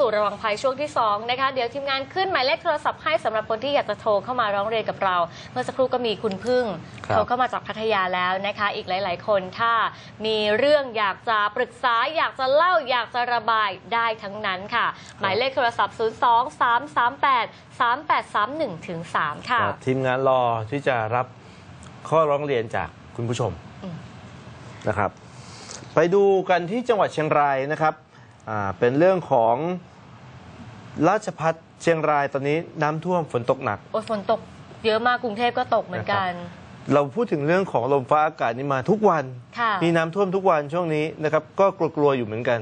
กลับเข้าสู่ระวังภัยช่วงที่ 2 นะคะ เดี๋ยวทีมงานขึ้นหมายเลขโทรศัพท์ให้สำหรับคนที่อยากจะโทรเข้ามาร้องเรียนกับเรา เมื่อสักครู่ก็มีคุณพึ่งครับ โทรเข้ามาจากพัทยาแล้วนะคะ อีกหลาย ๆ คนถ้ามีเรื่องอยากจะปรึกษาอยากจะเล่าอยากจะระบายได้ทั้งนั้นค่ะ หมายเลขโทรศัพท์ 0 2 3 3 8 3 8 3 1ถึง3ค่ะ ครับทีมงานรอที่จะรับข้อร้องเรียนจากคุณผู้ชมอืม นะครับ ไปดูกันที่จังหวัดเชียงรายนะครับอ่าเป็นเรื่องของ ราชพัฒเชียงรายตอนนี้น้ำท่วมฝนตกหนัก โอ้ยฝนตกเยอะมากกรุงเทพก็ตกเหมือนกัน เราพูดถึงเรื่องของลมฟ้าอากาศนี่มาทุกวัน ค่ะ มีน้ำท่วมทุกวันช่วงนี้นะครับ ก็กลัวๆอยู่เหมือนกัน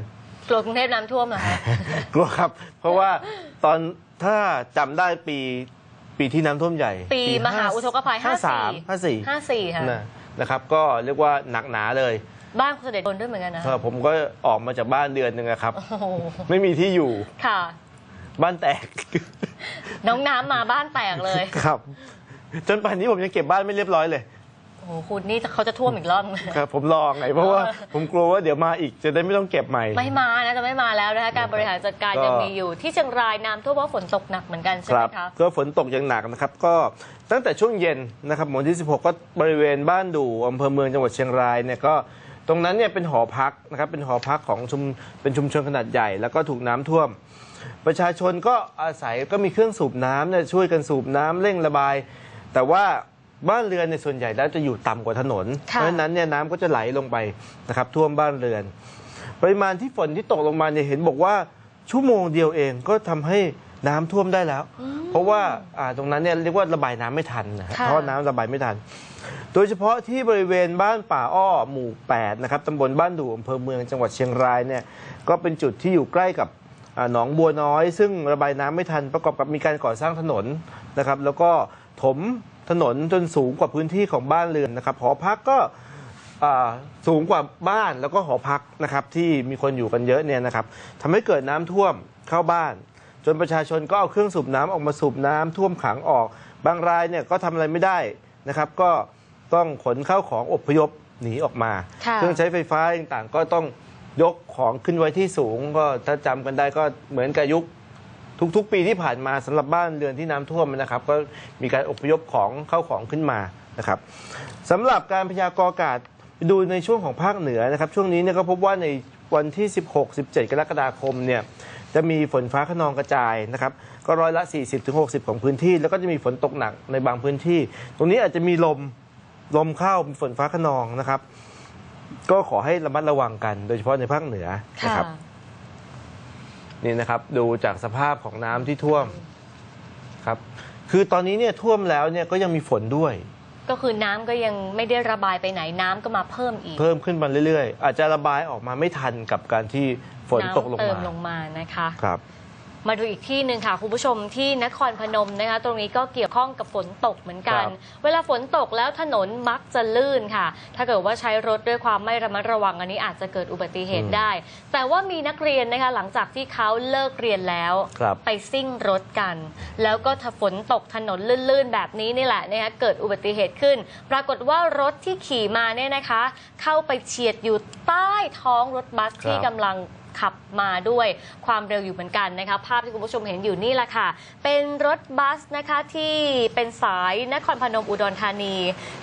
กลัวกรุงเทพน้ำท่วมเหรอคะ กลัวครับ เพราะว่าตอนถ้าจำได้ปีปีที่น้ำท่วมใหญ่ปีมหาอุทกภัยห้าสามห้าสี่54ค่ะ นะนะครับ ก็เรียกว่าหนักหนาเลยบ้านคุณเสด็จโดนด้วยเหมือนกันนะ เออผมก็ออกมาจากบ้านเดือนหนึ่งอะครับ โอ้โห ไม่มีที่อยู่ ค่ะ บ้านแตก น้องน้ำมาบ้านแตกเลย ครับ จนป่านนี้ผมยังเก็บบ้านไม่เรียบร้อยเลยโอ้โหคุณนี่เขาจะท่วมอีกรอบนึงครับผมรอไงเพราะว่าผมกลัวว่าเดี๋ยวมาอีกจะได้ไม่ต้องเก็บใหม่ ไม่มานะจะไม่มาแล้วนะคะการบริหารจัดการก็ยังมีอยู่ ที่เชียงรายน้ำท่วมเพราะฝนตกหนักเหมือนกันใช่คไหรัมบคะก็ฝนตกอย่างหนักนะครับ ก็ตั้งแต่ช่วงเย็นนะครับวันที่ 16 ก็บริเวณบ้านดู่อำเภอเมืองจังหวัดเชียงรายเนี่ยก็ตรงนั้นเนี่ยเป็นหอพักนะครับเป็นหอพักของชุมเป็นชุมชนขนาดใหญ่ แล้วก็ถูกน้ำท่วม ประชาชนก็อาศัยก็มีเครื่องสูบน้ำเนี่ยช่วยกันสูบน้ำเร่งระบาย แต่ว่าบ้านเรือนในยส่วนใหญ่แล้วจะอยู่ต่ำกว่าถนน เพค่ะ ราะฉะนั้นเนี่ยน้ำก็จะไหลลงไปนะครับท่วมบ้านเรือน ปริมาณที่ฝนที่ตกลงมาเนี่ยเห็นบอกว่าชั่วโมงเดียวเองก็ทำให้น้ำท่วมได้แล้ว เพราะว่าอ่าตรงนั้นเนี่ยเรียกว่าระบายน้ำไม่ทันนะฮะค่ะ เพราะน้ำระบายไม่ทัน โดยเฉพาะที่บริเวณบ้านป่าอ้อหมู่ 8 นะครับตำบลบ้านดู่อำเภอเมืองจังหวัดเชียงรายเนี่ยก็เป็นจุดที่อยู่ใกล้กับอ่า หนองบัวน้อย ซึ่งระบายน้ำไม่ทันประกอบกับมีการก่อสร้างถนนนะครับ แล้วก็ถมถนนจนสูงกว่าพื้นที่ของบ้านเรือนนะครับหอพักก็อ่าสูงกว่าบ้านแล้วก็หอพักนะครับที่มีคนอยู่กันเยอะเนี่ยนะครับทำให้เกิดน้ำท่วมเข้าบ้าน จนประชาชนก็เอาเครื่องสูบน้ำออกมาสูบน้ำท่วมขังออก บางรายเนี่ยก็ทำอะไรไม่ได้นะครับก็ต้องขนเข้าของอพยพหนีออกมาค่ะเครื่องใช้ไฟฟ้าต่างๆก็ต้อง ยกของขึ้นไว้ที่สูง ก็ถ้าจำกันได้ก็เหมือนกับยุคทุกๆ ปีที่ผ่านมาสำหรับบ้านเรือนที่น้ำท่วมนะครับ ก็มีการอพยพของเข้าของขึ้นมานะครับสำหรับการพยากรณ์อากาศดูในช่วงของภาคเหนือนะครับ ช่วงนี้เนี่ยก็พบว่าในวันที่ 16-17 กรกฎาคมเนี่ยจะมีฝนฟ้าขนองกระจายนะครับ ก็ร้อยละ 40-60 ของพื้นที่ แล้วก็จะมีฝนตกหนักในบางพื้นที่ ตรงนี้อาจจะมีลมลมเข้ามีฝนฟ้าขนองนะครับ ก็ขอให้ระมัดระวังกัน โดยเฉพาะในภาคเหนือนะค่ะครับ นี่นะครับ ดูจากสภาพของน้ำที่ท่วมครับ คือตอนนี้เนี่ยท่วมแล้วเนี่ยก็ยังมีฝนด้วย ก็คือน้ำก็ยังไม่ได้ระบายไปไหนน้ำก็มาเพิ่มอีก เพิ่มขึ้นมาเรื่อยๆ อาจจะระบายออกมาไม่ทันกับการที่ฝนตกลงน้ำเติมมาลงมานะคะครับ มาดูอีกที่หนึ่งค่ะคุณผู้ชมที่นครพนมนะคะ ตรงนี้ก็เกี่ยวข้องกับฝนตกเหมือนกันครับเวลาฝนตกแล้วถนนมักจะลื่นค่ะ ถ้าเกิดว่าใช้รถด้วยความไม่ระมัดระวังอันนี้อาจจะเกิดอุบัติเหตุได้ แต่ว่ามีนักเรียนนะคะหลังจากที่เขาเลิกเรียนแล้วครับไปซิ่งรถกัน แล้วก็ถ้าฝนตกถนนลื่นๆ แบบนี้นี่แหละนะคะเกิดอุบัติเหตุขึ้น ปรากฏว่ารถที่ขี่มาเนี่ยนะคะ เข้าไปเฉียดอยู่ใต้ท้องรถบัสที่ครับกำลังขับมาด้วยความเร็วอยู่เหมือนกันนะคะ ภาพที่คุณผู้ชมเห็นอยู่นี่แหละค่ะ เป็นรถบัสนะคะที่เป็นสายนครพนมอุดรธานี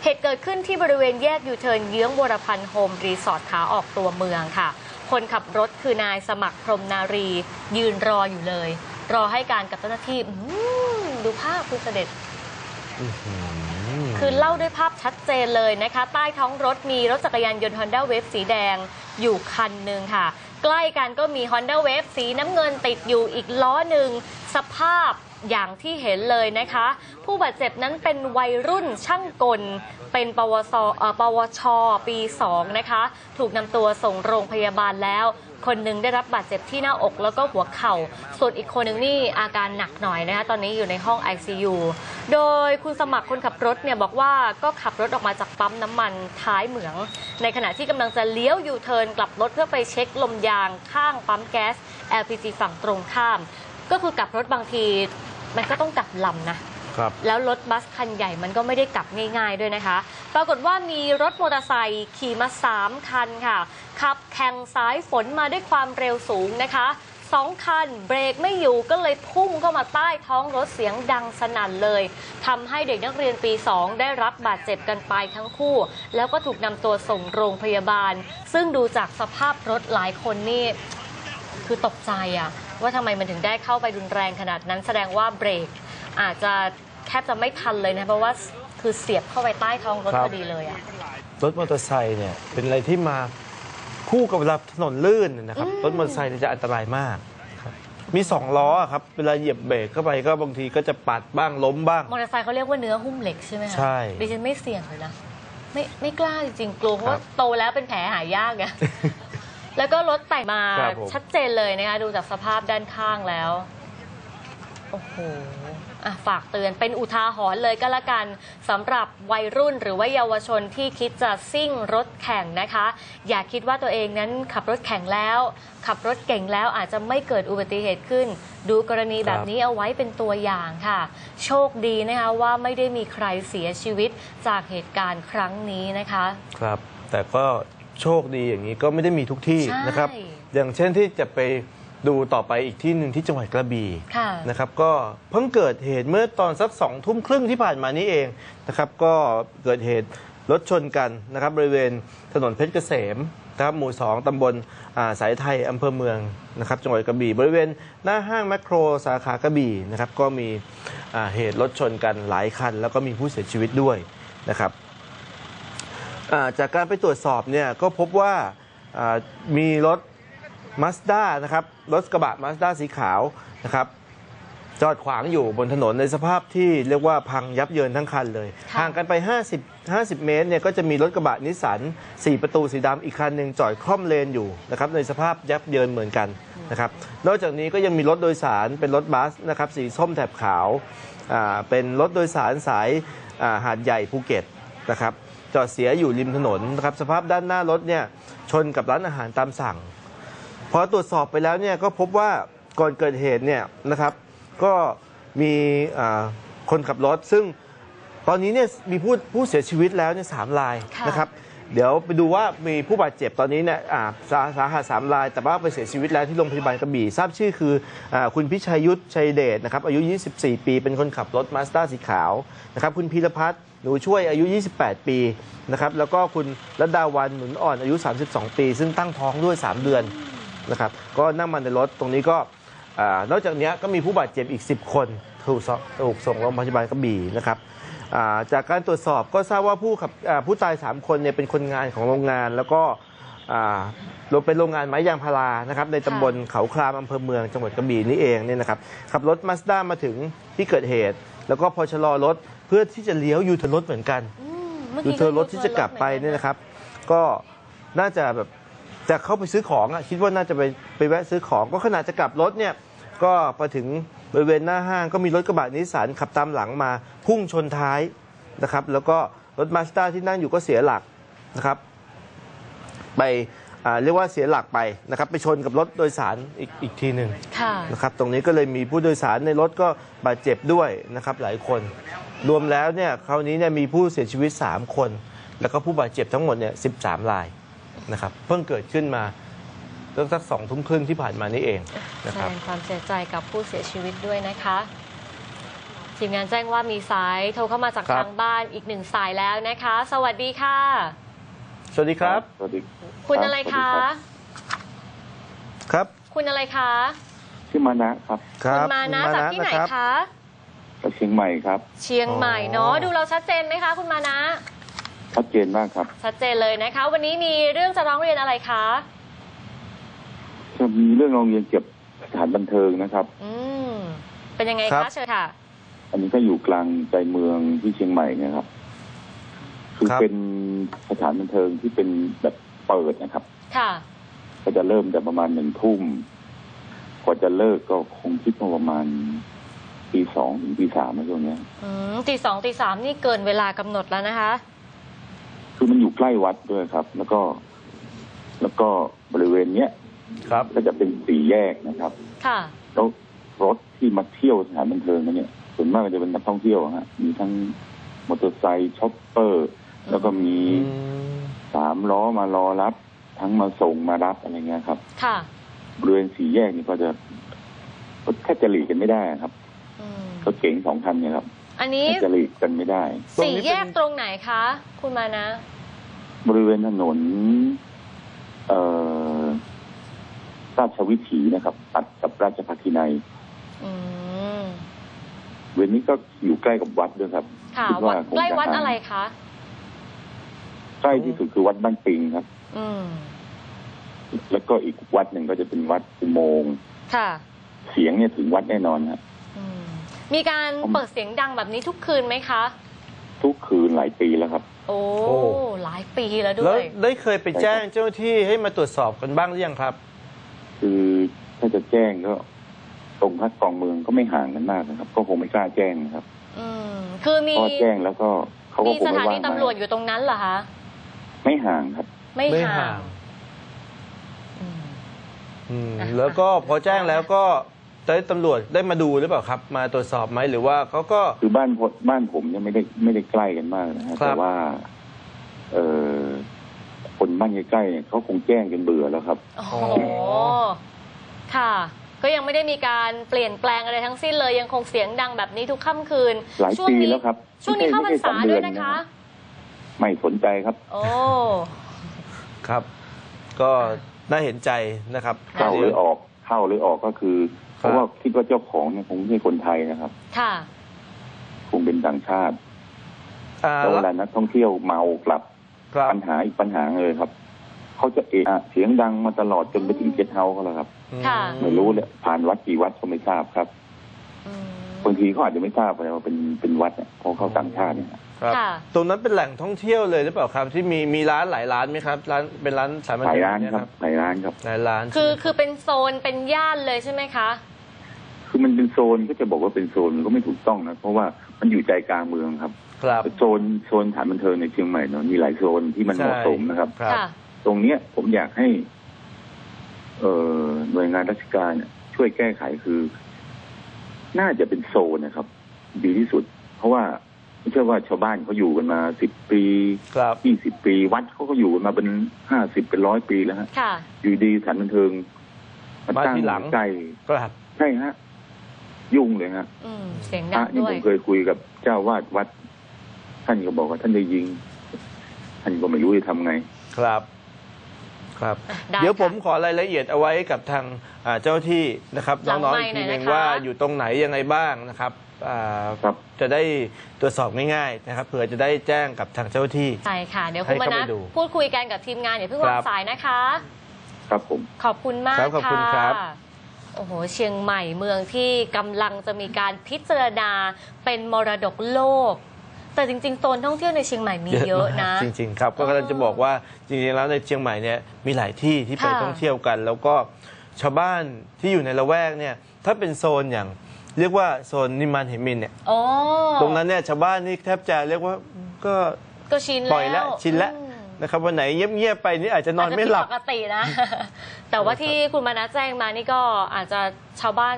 เหตุเกิดขึ้นที่บริเวณแยกยูเทิร์นเยื้องวรพันธ์โฮมรีสอร์ทขาออกตัวเมืองค่ะ คนขับรถคือนายสมัครพรหมนารี ยืนรออยู่เลย รอให้การกับเจ้าหน้าที่อื้อหือดูภาพคุณเสด็จคือเล่าด้วยภาพชัดเจนเลยนะคะ ใต้ท้องรถมีรถจักรยานยนต์ Honda Wave สีแดงอยู่คันหนึ่งค่ะ ใกล้กันก็มี Honda Wave สีน้ำเงินติดอยู่อีกล้อหนึ่งสภาพอย่างที่เห็นเลยนะคะ ผู้บาดเจ็บนั้นเป็นวัยรุ่นช่างกล เป็นปวสเอ่อปวช ปี 2 นะคะ ถูกนำตัวส่งโรงพยาบาลแล้ว คนหนึ่งได้รับบาดเจ็บที่หน้าอกแล้วก็หัวเข่า ส่วนอีกคนหนึ่งนี่อาการหนักหน่อยนะคะตอนนี้อยู่ในห้อง ICU โดยคุณสมัครคนขับรถเนี่ยบอกว่าก็ขับรถออกมาจากปั๊มน้ำมันท้ายเหมือง ในขณะที่กำลังจะเลี้ยวยูเทิร์นกลับรถเพื่อไปเช็คลมยางข้างปั๊มแก๊ส LPG ฝั่งตรงข้าม ก็คือกลับรถบางทีมันก็ต้องกลับลำนะ ครับแล้วรถบัสคันใหญ่มันก็ไม่ได้กลับง่าย ๆด้วยนะคะ ปรากฏว่ามีรถมอเตอร์ไซค์ขี่มา 3 คันค่ะ ขับแข่งสายฝนมาด้วยความเร็วสูงนะคะสองคันเบรกไม่อยู่ก็เลยพุ่งเข้ามาใต้ท้องรถเสียงดังสนั่นเลยทำให้เด็กนักเรียนปี 2 ได้รับบาดเจ็บกันไปทั้งคู่ แล้วก็ถูกนำตัวส่งโรงพยาบาล ซึ่งดูจากสภาพรถหลายคนนี่ คือตกใจอะว่าทำไมมันถึงได้เข้าไปรุนแรงขนาดนั้นแสดงว่าเบรก อาจจะแทบจะไม่ทันเลยนะเพราะว่าคือเสียบเข้าไปใต้ท้องรถครับ พอดีเลยอะรถมอเตอร์ไซค์เนี่ยเป็นอะไรที่มาคู่กับเวลาถนนลื่นนะครับอืมรถมอเตอร์ไซค์เนี่ยจะอันตรายมากครับมีสองล้ออะครับเวลาเหยียบเบรกเข้าไปก็บางทีก็จะปัดบ้างล้มบ้าง มอเตอร์ไซค์เขาเรียกว่าเนื้อหุ้มเหล็กใช่ไหมคะใช่ดิฉันไม่เสี่ยงเลยนะไม่ไม่กล้าจริงๆกลัวเพราะครัว่าบโตแล้วเป็นแผลหายากอะ แล้วก็รถแต่งมาครับผม ชัดเจนเลยนะคะดูจากสภาพด้านข้างแล้ว โอ้โห อะฝากเตือนเป็นอุทาหรณ์เลยก็แล้วกันสำหรับวัยรุ่นหรือว่าเยาวชนที่คิดจะซิ่งรถแข่งนะคะ อย่าคิดว่าตัวเองนั้นขับรถแข่งแล้ว ขับรถเก่งแล้วอาจจะไม่เกิดอุบัติเหตุขึ้น ดูกรณีแบบนี้เอาไว้เป็นตัวอย่างค่ะ โชคดีนะคะว่าไม่ได้มีใครเสียชีวิตจากเหตุการณ์ครั้งนี้นะคะ ครับ แต่ก็โชคดีอย่างนี้ก็ไม่ได้มีทุกที่ใช่นะครับ อย่างเช่นที่จะไป ดูต่อไปอีกที่หนึ่งที่จังหวัดกระบี่ค่ะ นะครับก็เพิ่งเกิดเหตุเมื่อตอนสักสองทุ่มครึ่งที่ผ่านมานี้เองนะครับก็เกิดเหตุรถชนกันนะครับบริเวณถนนเพชรเกษมนะครับหมู่ 2 ตำบลอ่าสายไทยอำเภอเมืองนะครับจังหวัดกระบี่บริเวณหน้าห้างแมคโครสาขากระบี่นะครับก็มีอ่าเหตุรถชนกันหลายคัน แล้วก็มีผู้เสียชีวิตด้วยนะครับอ่าจากการไปตรวจสอบเนี่ยก็พบว่าอ่ามีรถ มาสด้านะครับรถกระบะมาสด้าสีขาวนะครับจอดขวางอยู่บนถนนในสภาพที่เรียกว่าพังยับเยินทั้งคันเลยค่ะห่างกันไป 50 50 เมตรเนี่ยก็จะมีรถกระบะนิสสัน4 ประตูสีดำอีกคันหนึ่งจอดคล่อมเลนอยู่นะครับในสภาพยับเยินเหมือนกันนะครับนอกจากนี้ก็ยังมีรถโดยสารเป็นรถบัสนะครับสีส้มแถบขาวอ่าเป็นรถโดยสารสายอ่าหาดใหญ่ภูเก็ตนะครับจอดเสียอยู่ริมถนนนะครับสภาพด้านหน้ารถเนี่ยชนกับร้านอาหารตามสั่ง พอตรวจสอบไปแล้วเนี่ยก็พบว่าก่อนเกิดเหตุเนี่ยนะครับ ก็มีคนขับรถ ซึ่งตอนนี้เนี่ยมีผู้ผู้เสียชีวิตแล้วเนี่ยสามรายนะครับ เดี๋ยวไปดูว่ามีผู้บาดเจ็บตอนนี้เนี่ยสาสาหัสสามราย แต่ว่าไปเสียชีวิตแล้วที่โรงพยาบาลกระบี่ทราบชื่อคืออคุณพิชัยยุทธชัยเดชนะครับอายุ 24 ปี เป็นคนขับรถมาสด้าสีขาวนะครับคุณพีรพัฒน์หนูช่วยอายุ 28 ปีนะครับแล้วก็คุณรัตดาวันหนุนอ่อนอายุ 32 ปี ซึ่งตั้งท้องด้วย 3 เดือน นะครับก็นั่งมาในรถตรงนี้ก็อานอกจากเนี้ยก็มีผู้บาดเจ็บอีก 10 คนถูกสถูกส่งโรงพยาบาลกระบี่นะครับอ่าจากการตรวจสอบก็ทราบว่าผู้ขับอ่าผู้ตาย 3 คนเนี่ยเป็นคนงานของโรงงาน แล้วก็อ่าเราเป็นโรงงานไม้ยางพารานะครับในตำบลเขาครามอำเภอเมืองจังหวัดกระบี่นี่เองเนี่ยนะครับขับรถมาสด้ามาถึงที่เกิดเหตุ แล้วก็พอชะลอรถเพื่อที่จะเลี้ยวยูเทิร์นรถเหมือนกันอืมเมื่อยูกี้เทิร์นรถที่จะกลับไปเนี่ยนะครับ ก็น่าจะแบบ จะเข้าไปซื้อของอะคิดว่าน่าจะไปไปแวะซื้อของก็ขณะจะกลับรถเนี่ยก็ไปถึงบริเวณหน้าห้างก็มีรถกระบะนิสสันขับตามหลังมา พุ่งชนท้ายนะครับ แล้วก็รถมาสด้าที่นั่งอยู่ก็เสียหลักนะครับ ไปอ่าเรียกว่าเสียหลักไปนะครับ ไปชนกับรถโดยสารอีกอีกทีหนึ่งค่ะนะครับ ตรงนี้ก็เลยมีผู้โดยสารในรถก็บาดเจ็บด้วยนะครับ หลายคน รวมแล้วเนี่ยคราวนี้เนี่ยมีผู้เสียชีวิต 3 คน แล้วก็ผู้บาดเจ็บทั้งหมดเนี่ย13ราย นะครับเพิ่งเกิดขึ้นมาตั้งสักสองทุ่มครึ่งที่ผ่านมานี่เองนะแสครับดงความเสียใจกับผู้เสียชีวิตด้วยนะคะทีมงานแจ้งว่ามีสายโทรเข้ามาจากครับ ทางบ้านอีกหนึ่งสายแล้วนะคะ สวัสดีค่ะ สวัสดีครับสวัสดีคุณอะไรคะสวัสดีรับครับคุณอะไรคะชื่อมานะครับครัคุบณมานะคุณจากที่ไหนรับ คะ จากเชียงใหม่ครับ เชียงใหม่เนาะอ๋อ ดูเราชัดเจนไหมคะ คุณมานะ ชัดเจนมากครับชัดเจนเลยนะคะ วันนี้มีเรื่องจะร้องเรียนอะไรคะจะมีเรื่องโรงเรียนเก็บสถานบันเทิงนะครับ อืมเป็นยังไงครัคะบเชิญค่ะ อันนี้ก็อยู่กลางใจเมืองที่เชียงใหม่เนะครับ คือครับ เป็นสถานบันเทิงที่เป็นแบบเปิดนะครับ ค่ะ ก็จะเริ่มแต่ประมาณหนึ่งทุ่มกว่าจะเลิกก็คงคิดว่าประมาณตีสองถึงตีสามในช่วงเนี้ย อืมตีสองตีสามนี่เกินเวลากำหนดแล้วนะคะ คือมันอยู่ใกล้วัดด้วยครับ แล้วก็ แล้วก็บริเวณเนี้ยครับ ก็จะเป็นสี่แยกนะครับค่ะ แล้วรถที่มาเที่ยวสถานบันเทิงกันเนี่ยส่วนมากก็จะเป็นนักท่องเที่ยวฮะมีทั้งมอเตอร์ไซค์ช็อปเปอร์ แล้วก็มีอืมสามล้อมารอรับ ทั้งมาส่งมารับอะไรเงี้ยครับ ค่ะบริเวณสี่แยกนี่ก็จะก็แทบจะหลีกกันไม่ได้ครับอืมรถเก๋งสองคันเนี่ยครับ อันนี้แทบจะหลีกกันไม่ได้ตรงสี่นี้เป็นแยกตรงไหนคะ คุณมานะ บริเวณถนน เอ่อราชวิถีนะครับ ตัดกับราชพัฒนัยอืมเวรนี้ก็อยู่ใกล้กับวัดด้วยครับค่ะคิดวัว่าดคงใกล้จะวัดห่างอะไรคะใกล้ที่สุดคือวัดบ้านปิงครับ อืมแล้วก็อีกวัดหนึ่งก็จะเป็นวัดอุโมงค์ค่ะ เสียงเนี่ยถึงวัดแน่นอนครับอื มมีการเปิดเสียงดังแบบนี้ทุกคืนไหมคะ ทุกคืนหลายปีแล้วครับโอ้โอ้หลายปีแล้วด้แล้ววย ได้เคยไปแจ้งเจ้าหน้าที่ให้มาตรวจสอบกันบ้างหรือยังครับ คือถ้าจะแจ้งก็ตรงพัดกองเมืองก็ไม่ห่างกันมากนะครับ ก็คงไม่กล้าแจ้งนะครับอืมคือมีเพราะแจ้งแล้วก็เขาก็มีคงสไม่ถานีว่างตำรวจอยู่ตรงนั้นเหรอคะ ไม่ห่างครับ ไม่ไม่ห่าห่างง อืมอืมอะแล้วก็พอแจ้งแล้วก็ ได้ตำรวจได้มาดูหรือเปล่าครับ มาตรวจสอบไหมหรือว่าเขาก็ คือบ้านผมบ้านผมเนี่ยไม่ได้ไม่ได้ใกล้กันมากนะฮะครับ แต่ว่า เออคนบ้านใกล้ๆเนี่ยเขาคงแจ้งกันเบื่อแล้วครับ โอ้โหค่ะ ก็ยังไม่ได้มีการเปลี่ยนแปลงอะไรทั้งสิ้นเลย ยังคงเสียงดังแบบนี้ทุกค่ำคืนหลายช่วงปีนี้แล้วครับช่วงนี้เข้าพรรษาไม่ใช่สองเดืด้วอยนนะคะไม่สนใจครับ โอ้ ครับ ก็น่าเห็นใจนะครับเข้าหรือออก เข้าหรือออกก็คือ เพราะว่าคิดว่าเจ้าของเนี่ยคงไม่ใช่คนไทยนะครับ ค่ะ คงเป็นต่างชาติอ่าแล้วเวลานักท่องเที่ยวเมากลับครับปัญหาอีกปัญหาเลยครับเขาจะเอะอะเสียงดังมาตลอดจนไปถึงเกสเฮาส์เขาแล้วครับค่ะไม่รู้เลยผ่านวัดกี่วัดก็ไม่ทราบครับอืมบางทีเขาอาจจะไม่ทราบเลยว่าเป็นเป็นวัดเนี่ยเพราะเขาต่างชาติเนี่ย ครับค่ะ ตรงนั้นเป็นแหล่งท่องเที่ยวเลยหรือเปล่าครับ ที่มีมีร้านหลายร้านไหมครับ ร้านเป็นร้านสายบันหลายเทิงร้านเนี่ยครับหลายร้านครับหลายร้านคือใช่ไหมคือเป็นโซนเป็นย่านเลยใช่ไหมคะ คือมันเป็นโซนก็จะบอกว่าเป็นโซนก็ไม่ถูกต้องนะเพราะว่ามันอยู่ใจกลางเมืองครับ ครับโซนโซนสถานบันเทิงในเชียงใหม่เนอะมีหลายโซนที่มันเหมาะสมนะครับ ครับค่ะตรงเนี้ยผมอยากให้ เอ่อหน่วยงานราชการเนี่ยช่วยแก้ไขคือ น่าจะเป็นโซนนะครับ ดีที่สุด เพราะว่า ไม่ใช่ว่าชาวบ้านเขาอยู่กันมาสิบปีครับยี่สิบปี วัดเขาก็อยู่กันมาเป็นห้าสิบเป็นร้อยปีแล้วฮะค่ะ อยู่ดีสถานบันเทิงมาตั้งทีหลัง ใกล้ครับ ใช่ฮะ ยุ่งเลยฮะอืม เสียงพดัระงนี่ด้วผย มเคยคุยกับเจ้าวาดวัด ท่านก็บอกว่าท่านจะยิง ท่านก็ไม่รู้จะทำไง ครับ ครับ ได้เดี๋ยวผมค่ะขอรายละเอียดเอาไว้กับทางอ่าเจ้าหน้าที่นะครับหลัน้องงๆไมอีค์กทีหน่อยหนึ่งนะคะ ว่าอยู่ตรงไหนยังไงบ้างนะครับอ่าครับ จะได้ตรวจสอบง่ายๆนะครับเผื่อจะได้แจ้งกับทางเจ้าหน้าที่ ใช่ค่ะ เดี๋ยวให้คุณมาเข้านะไปดูพูดคุยกันกับทีมงานอย่าเพิ่งครัวางบสายนะคะ ครับผมขอบคุณมากครับขอบคุณครับะโอ้โห เชียงใหม่เมืองที่กำลังจะมีการพิจารณาเป็นมรดกโลก แต่จริงๆโซนท่องเที่ยวในเชียงใหม่มีเยอะนะมากจริง ๆ ครับ ก็กำลังจะบอกว่าจริงๆแล้วในเชียงใหม่เนี่ยมีหลายที่ที่ไปค่ะท่องเที่ยวกัน แล้วก็ชาวบ้านที่อยู่ในละแวกเนี่ยถ้าเป็นโซนอย่าง เรียกว่าโซนนิมานเหมินเนี่ยโอ้ตรงนั้นเนี่ยชาวบ้านนี่แทบจะเรียกว่าก็ก็ชินปล่อยแล้ละวชินละอืมนะครับวันไหนเงียบๆไปนี่อาจจะนอนไม่หลับาจจะผิดปกตินะ แต่ว่าที่คุณมานะแจ้งมานี่ก็อาจจะชาวบ้าน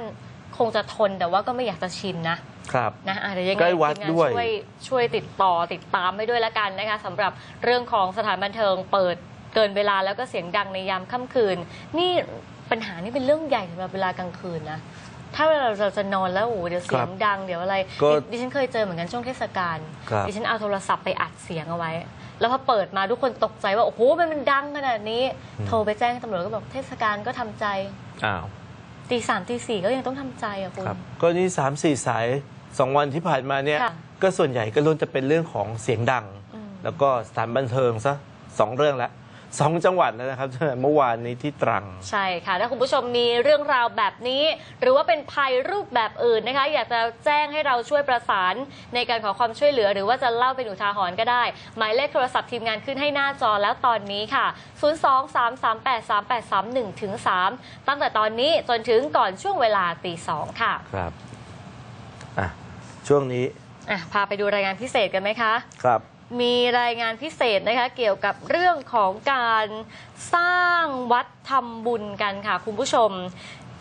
คงจะทนแต่ว่าก็ไม่อยากจะชินนะครับนะอะเดี๋ยวยังไงใกล้วัดทีมงานด้วยช่วยช่วยติดต่อติดตามไปด้วยละกันนะคะสำหรับเรื่องของสถานบันเทิงเปิดเกินเวลาแล้วก็เสียงดังในยามค่ำคืน นี่ปัญหานี่เป็นเรื่องใหญ่สำหรับเวลากลางคืนนะ ถ้าเวลาเราจะนอนแล้วโอ้โหเดี๋ยวเสียงดังเดี๋ยวอะไรก็ดิดิฉันเคยเจอเหมือนกันช่วงเทศกาลครับ ดิฉันเอาโทรศัพท์ไปอัดเสียงเอาไว้ แล้วพอเปิดมาทุกคนตกใจว่าโอ้โหมันมันดังขนาดนี้ โทรไปแจ้งตำรวจก็บอกเทศกาลก็ทำใจอ้าวตีสามตีสี่ก็ยังต้องทำใจอะคุณ ครับก็นี่สามสี่สายสองวันที่ผ่านมาเนี่ย ค่ะก็ส่วนใหญ่ก็ล้วนจะเป็นเรื่องของเสียงดัง อืม แล้วก็สถานบันเทิงซะสองเรื่องละ สองจังหวัดแล้วนะครับตั้งแต่เมื่อวานนี้ที่ตรัง ใช่ค่ะ ถ้าคุณผู้ชมมีเรื่องราวแบบนี้ หรือว่าเป็นภัยรูปแบบอื่นนะคะ อยากจะแจ้งให้เราช่วยประสานในการขอความช่วยเหลือ หรือว่าจะเล่าเป็นอุทาหรณ์ก็ได้ หมายเลขโทรศัพท์ทีมงานขึ้นให้หน้าจอแล้วตอนนี้ค่ะ 023383831ถึง3ตั้งแต่ตอนนี้จนถึงก่อนช่วงเวลาตีสองค่ะ ครับอะช่วงนี้อะพาไปดูรายงานพิเศษกันไหมคะ ครับ มีรายงานพิเศษนะคะเกี่ยวกับเรื่องของการสร้างวัดทำบุญกันค่ะคุณผู้ชม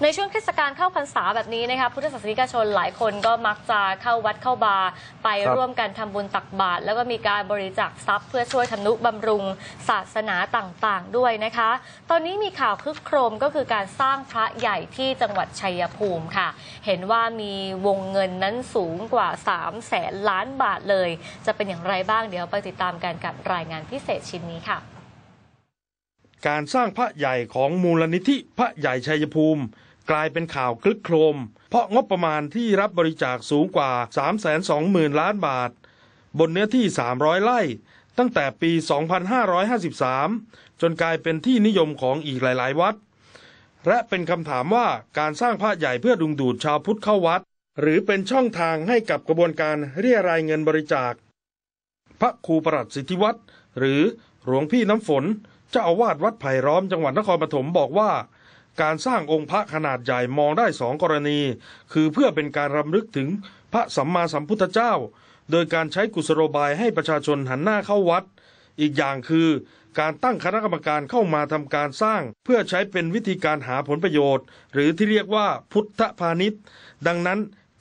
ในช่วงเทศกาลเข้าพรรษาแบบนี้นะคะพุทธศาสนิกชนหลายคนก็มักจะเข้าวัดเข้าบาร์ไปครับร่วมกันทำบุญตักบาตรแล้วก็มีการบริจาคทรัพย์ เพื่อช่วยทำนุบำรุงศาสนาต่างๆ ด้วยนะคะ ตอนนี้มีข่าวคึกโครมก็คือการสร้างพระใหญ่ที่จังหวัดชัยภูมิค่ะ เห็นว่ามีวงเงินนั้นสูงกว่า3แสนล้านบาทเลย จะเป็นอย่างไรบ้างเดี๋ยวไปติดตามกันกับรายงานพิเศษชิ้นนี้ค่ะ การสร้างพระใหญ่ของมูลนิธิพระใหญ่ชัยภูมิ กลายเป็นข่าวคลึกโครม เพราะงบประมาณที่รับบริจาคสูงกว่า 320,000 ล้านบาท บนเนื้อที่ 300 ไร่ ตั้งแต่ปี 2553 จนกลายเป็นที่นิยมของอีกหลาย ๆ วัด และเป็นคำถามว่าการสร้างพระใหญ่เพื่อดึงดูดชาวพุทธเข้าวัด หรือเป็นช่องทางให้กับกระบวนการเรียรายเงินบริจาค พระครูประหลัดสิทธิวัตรหรือหลวงพี่น้ำฝนเจ้าอาวาสวัดไผ่ล้อมจังหวัดนครปฐมบอกว่า การสร้างองค์พระขนาดใหญ่มองได้สองกรณี คือเพื่อเป็นการรำลึกถึงพระสัมมาสัมพุทธเจ้า โดยการใช้กุศโลบายให้ประชาชนหันหน้าเข้าวัด อีกอย่างคือการตั้งคณะกรรมการเข้ามาทำการสร้าง เพื่อใช้เป็นวิธีการหาผลประโยชน์ หรือที่เรียกว่าพุทธพาณิชย์ ดังนั้น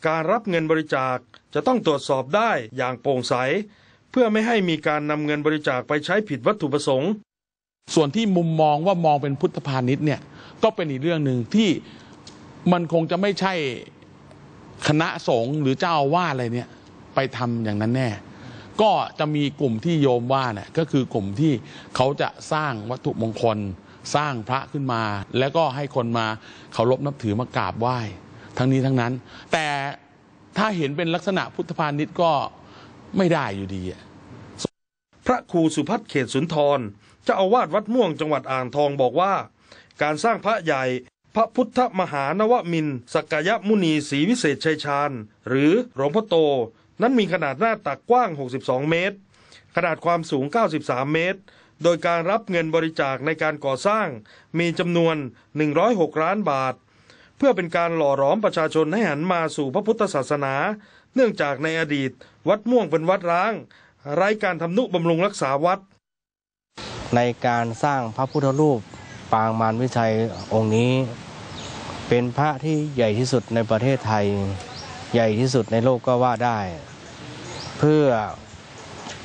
การรับเงินบริจาคจะต้องตรวจสอบได้อย่างโปร่งใส เพื่อไม่ให้มีการนำเงินบริจาคไปใช้ผิดวัตถุประสงค์ ส่วนที่มุมมองว่ามองเป็นพุทธพาณิชย์เนี่ย ก็เป็นอีกเรื่องหนึ่งที่มันคงจะไม่ใช่คณะสงฆ์หรือเจ้าอาวาสอะไรเนี่ย ไปทำอย่างนั้นแน่ ก็จะมีกลุ่มที่โยมว่าเนี่ยก็คือกลุ่มที่เขาจะสร้างวัตถุมงคล สร้างพระขึ้นมา แล้วก็ให้คนมาเคารพนับถือมากราบไหว้ ทั้งนี้ทั้งนั้น แต่ถ้าเห็นเป็นลักษณะพุทธพาณิชย์ก็ไม่ได้อยู่ดีพระครูสุพัฒน์เขตสุนทรเจ้าอาวาสวัดม่วงจังหวัดอ่างทองบอกว่า การสร้างพระใหญ่ พระพุทธมหานวมินสกยมุนีศรีวิเศษชัยชาญ หรือหลวงพ่อโต นั้นมีขนาดหน้าตักกว้าง 62 เมตร ขนาดความสูง 93 เมตร โดยการรับเงินบริจาคในการก่อสร้าง มีจำนวน 106 ล้านบาท เพื่อเป็นการหล่อหลอมประชาชนให้หันมาสู่พระพุทธศาสนา เนื่องจากในอดีต วัดม่วงเป็นวัดร้างไร้การทำนุบำรุงรักษาวัด ในการสร้างพระพุทธรูป ปางมารวิชัยองค์นี้ เป็นพระที่ใหญ่ที่สุดในประเทศไทย ใหญ่ที่สุดในโลกก็ว่าได้ เพื่อ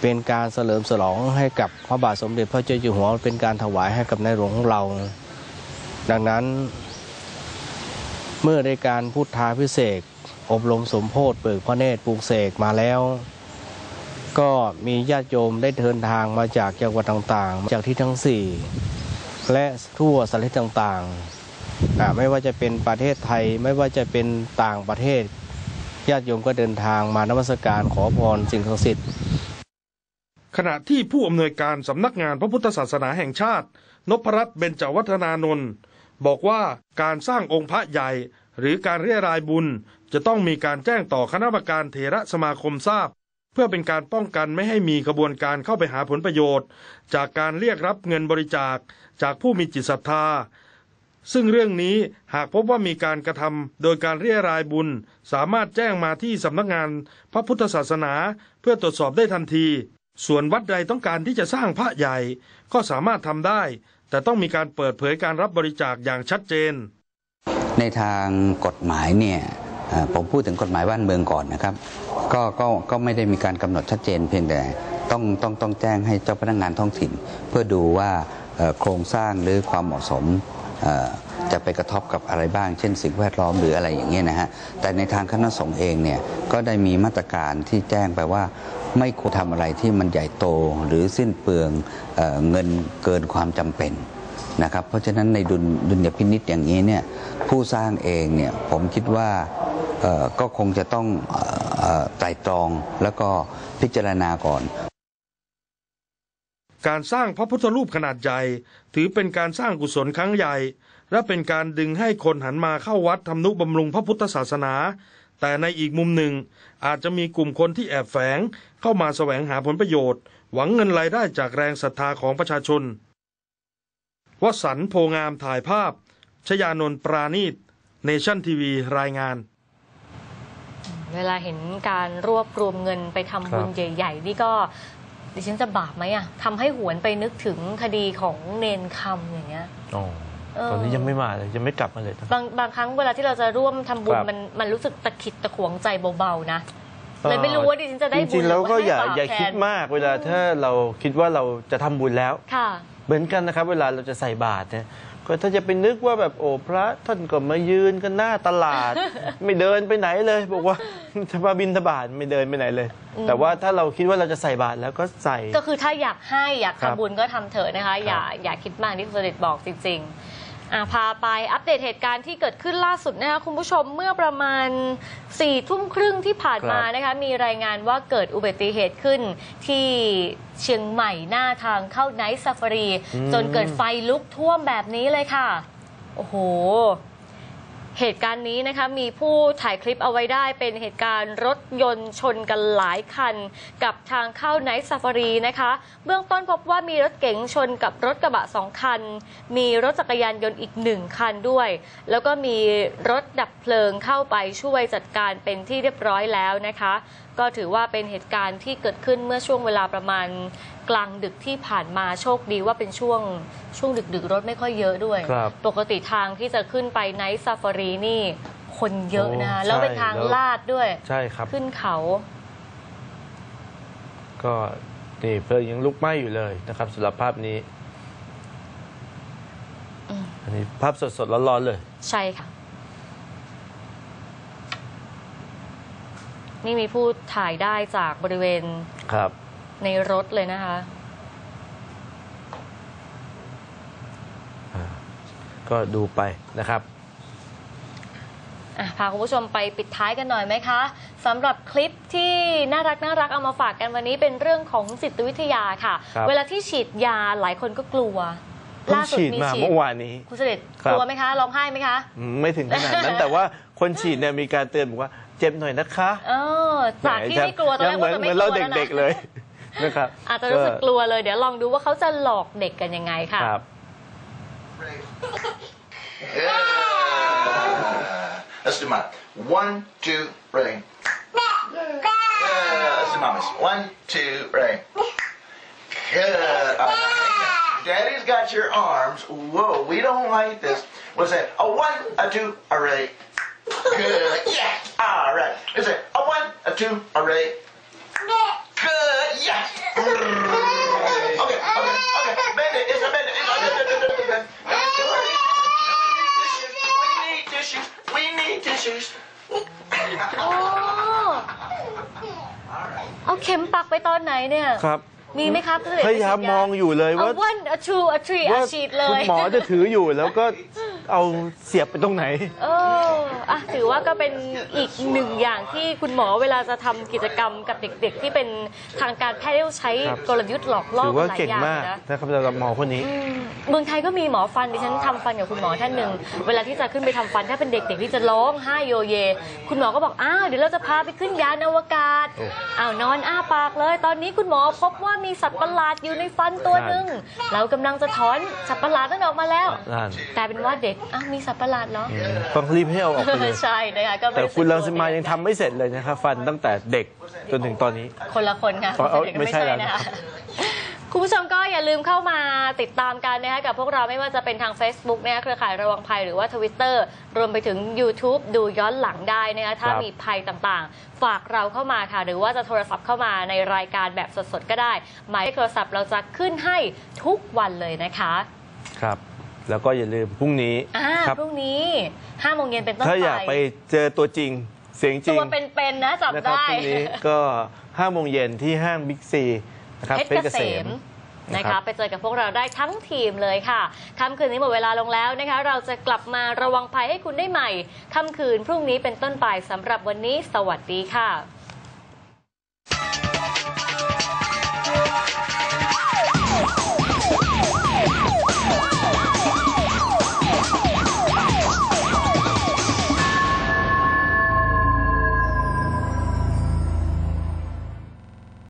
เป็นการเสริมฉลองให้กับพระบาทสมเด็จพระเจ้าอยู่หัวเป็นการถวายให้กับในหลวงของเรา ดังนั้น เมื่อได้การพุทธาพิเศษอบรมสมโพธิเปิดพระเนตรปลูกเสกมาแล้ว ก็มีญาติโยมได้เดินทางมาจากจังหวัดต่างๆ จากที่ทั้งสี่ และทั่วสารทิศต่างๆ ไม่ว่าจะเป็นประเทศไทยไม่ว่าจะเป็นต่างประเทศญาติโยมก็เดินทางมานมัสการขอพรสิ่งศักดิ์สิทธิ์ขณะที่ผู้อำนวยการสำนักงานพระพุทธศาสนาแห่งชาติ นพรัตน์เบญจวัฒนานนท์บอกว่าการสร้างองค์พระใหญ่ หรือการเรียรายบุญ จะต้องมีการแจ้งต่อคณะกรรมการเถระสมาคมทราบ เพื่อเป็นการป้องกันไม่ให้มีกระบวนการเข้าไปหาผลประโยชน์ จากการเรียกรับเงินบริจาคจากผู้มีจิตศรัทธา ซึ่งเรื่องนี้หากพบว่ามีการกระทำโดยการเรียรายบุญ สามารถแจ้งมาที่สำนักงานพระพุทธศาสนา เพื่อตรวจสอบได้ทันที ส่วนวัดใดต้องการที่จะสร้างพระใหญ่ก็สามารถทำได้ แต่ต้องมีการเปิดเผยการรับบริจาคอย่างชัดเจน ในทางกฎหมายเนี่ย ผมพูดถึงกฎหมายบ้านเมืองก่อนนะครับ ก็ก็ก็ไม่ได้มีการกำหนดชัดเจนเพียงแต่ต้องต้องต้องแจ้งให้เจ้าพนักงานท้องถิ่น เพื่อดูว่าโครงสร้างหรือความเหมาะสมจะไปกระทบกับอะไรบ้าง เช่นสิ่งแวดล้อมหรืออะไรอย่างเงี้ยนะฮะ แต่ในทางคณะสงฆ์เองเนี่ยก็ได้มีมาตรการที่แจ้งไปว่า ไม่ควรทำอะไรที่มันใหญ่โตหรือสิ้นเปลืองเอเงินเกินความจำเป็นนะครับ เพราะฉะนั้นในดุลดุลยพินิษอย่างนี้เนี่ยผู้สร้างเองเนี่ยผมคิดว่า ก็คงจะต้องไตรตรองแล้วก็พิจารณาก่อน การสร้างพระพุทธรูปขนาดใหญ่ ถือเป็นการสร้างกุศลครั้งใหญ่ และเป็นการดึงให้คนหันมาเข้าวัดทำนุบำรุงพระพุทธศาสนา แต่ในอีกมุมหนึ่งอาจจะมีกลุ่มคนที่แอบแฝงเข้ามาแสวงหาผลประโยชน์ หวังเงินรายได้จากแรงศรัทธาของประชาชนวสันโพงามถ่ายภาพ ชยานนท์ปราณีต เนชั่นทีวี รายงาน เวลาเห็นการรวบรวมเงินไปทำบุญครับใหญ่ ๆ นี่ก็ดิฉันจะบาปไหมอะทำให้หวนไปนึกถึงคดีของเนนคำอย่างเงี้ย อ๋อเออ ตอนนี้ยังไม่มาเลยยังไม่กลับมาเลยนะ บางบางครั้งเวลาที่เราจะร่วมทำบุญครับ มันมันรู้สึกตะขิดตะขวงใจเบาๆนะเลยไม่รู้ว่าดิฉันจะได้จบุญริงๆแล้วก็หอย่าให้ตบอย่าแทนคิดมากเวลาถ้าเราคิดว่าเราจะทำบุญแล้ว ค่ะ เหมือนกันนะครับ เวลาเราจะใส่บาตรเนี่ยก็ถ้าจะไปนึกว่าแบบโอ้พระท่านก็มายืนกันหน้าตลาด ไม่เดินไปไหนเลย บอกว่าจะมาบินทบาทไม่เดินไปไหนเลยอืมแต่ว่าถ้าเราคิดว่าเราจะใส่บาตรแล้วก็ใส่ ก็คือถ้าอยากให้อยากครับทำบุญก็ทำเถอะนะคะ อย่าอย่าคิดมากที่คุณเสด็จบอกจริง ๆ อะพาไปอัปเดตเหตุการณ์ที่เกิดขึ้นล่าสุดนะคะคุณผู้ชมเมื่อประมาณ4ี่ทุ่มครึ่งที่ผ่านมานะคะมีรายงานว่าเกิดอุบัติเหตุขึ้นที่เชียงใหม่หน้าทางเข้าไนท์ซาฟารี จนเกิดไฟลุกท่วมแบบนี้เลยค่ะ โอ้โห เหตุการณ์นี้นะคะมีผู้ถ่ายคลิปเอาไว้ได้เป็นเหตุการณ์รถยนต์ชนกันหลายคัน กับทางเข้าไนท์ซาฟารีนะคะ เบื้องต้นพบว่ามีรถเก๋งชนกับรถกระบะสองคัน มีรถจักรยานยนต์อีกหนึ่งคันด้วย แล้วก็มีรถดับเพลิงเข้าไปช่วยจัดการเป็นที่เรียบร้อยแล้วนะคะ ก็ถือว่าเป็นเหตุการณ์ที่เกิดขึ้นเมื่อช่วงเวลาประมาณ กลางดึกที่ผ่านมาโชคดีว่าเป็นช่วงช่วงดึกๆรถไม่ค่อยเยอะด้วย ครับปกติทางที่จะขึ้นไปไนท์ซาฟารีนี่ คนเยอะนะ โอ้แล้วเป็นใช่ทางแล้ว ลาดด้วย ใช่ครับ ขึ้นเขา ก็นี่เพลิงยังลุกไหม้อยู่เลยนะครับสำหรับภาพนี้ อืม อันนี้ภาพสดๆร้อนๆเลย ใช่ค่ะ นี่มีผู้ถ่ายได้จากบริเวณครับ ในรถเลยนะคะ ก็ดูไปนะครับอะพาคุณผู้ชมไปปิดท้ายกันหน่อยไหมคะสำหรับคลิปที่น่ารักน่ารักเอามาฝากกันวันนี้เป็นเรื่องของจิตวิทยาค่ะครับเวลาที่ฉีดยาหลายคนก็กลัวเพิ่งล่าสุดฉีดมีมาฉีดเมื่อวานนี้คุณเสด็จครักบลัวไหมคะร้องไห้ไหมคะอืมไม่ถึงขนาดนั้นแต่ว่าคนฉีดเนี่ยมีการเตือนบอกว่าเจ็บหน่อยนะคะเออจากที่ไม่กลัวตอนแรยักเหมืว่าอนจะเหไม่มือกนลัเราวแล้วนะเด็กๆเลย นะครับอาจจะรู้สึกกลัวเลย เดี๋ยวลองดูว่าเขาจะหลอกเด็กกันยังไงค่ะครับ Let's do mine. One, two, ready. Yeah, let's do mama's. One, two, ready. Good. All right. Daddy's got your arms. Whoa, we don't like this. What's that? A one, a two, a ready. Good. Yeah. All right. Is it a one, a two, a ready? Bend it. We need tissues. We need tissues. อ๋อเอาเข็มปักไปตอนไหนเนี่ย ครับ มีไหมครับเพื่อนพยายามมองอยู่เลยเอาว่าวัน a two a three ว่า a ฉีดเลคุย ณหมอจะถืออยู่แล้วก็ เอาเสียบไปตรงไหน เอออะถือว่าก็เป็นอีกหนึ่งอย่างที่คุณหมอเวลาจะทำกิจกรรมกับเด็กๆ ที่เป็นทางการแพทย์ที่ใช้ครับ กลยุทธ์หลอกล่อถือว่าหลายเก่งอย่างมากนะ นะครับสำหรับหมอคนนี้ อืมเมืองไทยก็มีหมอฟันดิฉันทำฟันกับคุณหมอท่านหนึ่งเวลาที่จะขึ้นไปทำฟันถ้าเป็นเด็กๆที่จะร้องไห้โยเย คุณหมอก็บอกอ้าวเดี๋ยวเราจะพาไปขึ้นยานอวกาศโอ้อ้าวนอนอ้าปากเลย ตอนนี้คุณหมอพบว่ามีสัตว์ประหลาดอยู่ในฟันตัวหนึ่งเรากำลังจะถอนสัตว์ประหลาดนั้นออกมาแล้วนั่น กลายเป็นว่าเด็กอ้าวมีสัตว์ประหลาดเหรออืมต้องรีบให้เอาออกไปเลย ใช่นะคะก็ไม่แต่ได้คุณสึกรังสิมายังทำไม่เสร็จเลยนะครับฟันตั้งแต่เด็กจนถึงตอนนี้ คนละคนค่ะอ๋อเอาเด็กก็ไม่ใช่แล้ว นะคะคุณผู้ชมก็อย่าลืมเข้ามาติดตามกันนะคะกับพวกเราไม่ว่าจะเป็นทาง Facebook นะคะเครือข่ายระวังภัยหรือว่า Twitter รวมไปถึง YouTube ดูย้อนหลังได้นะคะถ้าครับมีภัยต่างๆ ฝากเราเข้ามาค่ะ หรือว่าจะโทรศัพท์เข้ามาในรายการแบบสดๆ ก็ได้ หมายเลขโทรศัพท์เราจะขึ้นให้ทุกวันเลยนะคะ ครับ แล้วก็อย่าลืมพรุ่งนี้อ่าครับ พรุ่งนี้5โมงเย็นเป็นต้นถ้าไปอยากไปเจอตัวจริงเสียงจริตังวเป็นๆนะจับนะครับได้พรุ่งนี้ก็5โมงเย็นที่ห้างบิ๊กซีนะครับเพชรเกษมนะนะครัคะบไปเจอกับพวกเราได้ทั้งทีมเลยค่ะค่ำคืนนี้หมดเวลาลงแล้วนะคะ เราจะกลับมาระวังภัยให้คุณได้ใหม่ค่ำคืนพรุ่งนี้เป็นต้นไปสำหรับวันนี้ สวัสดีค่ะ